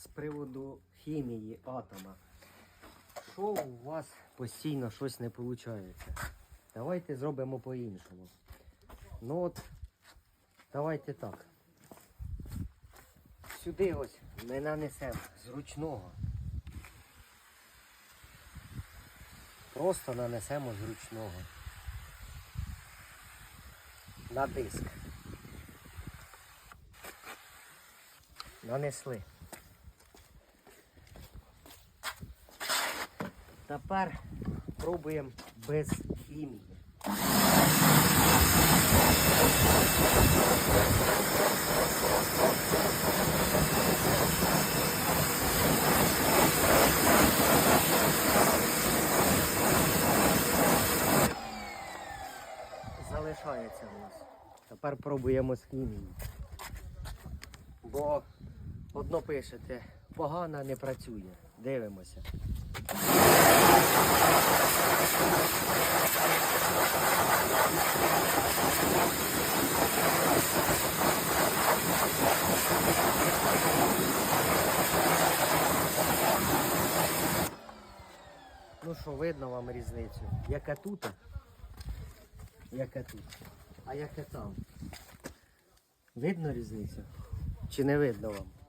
з приводу хімії атома. Що у вас постійно щось не виходить? Давайте зробимо по-іншому. Ну от, давайте так. Сюди ось ми нанесемо з ручного. Просто нанесемо з ручного. На диск. Нанесли. Тепер пробуємо без хімії. Залишається у нас. Тепер пробуємо з хімією. Бо одно пишете, погано не працює. Дивимося. Ну що, видно вам різницю? Яка тут, яка тут, а яка там. Видно різницю? Чи не видно вам?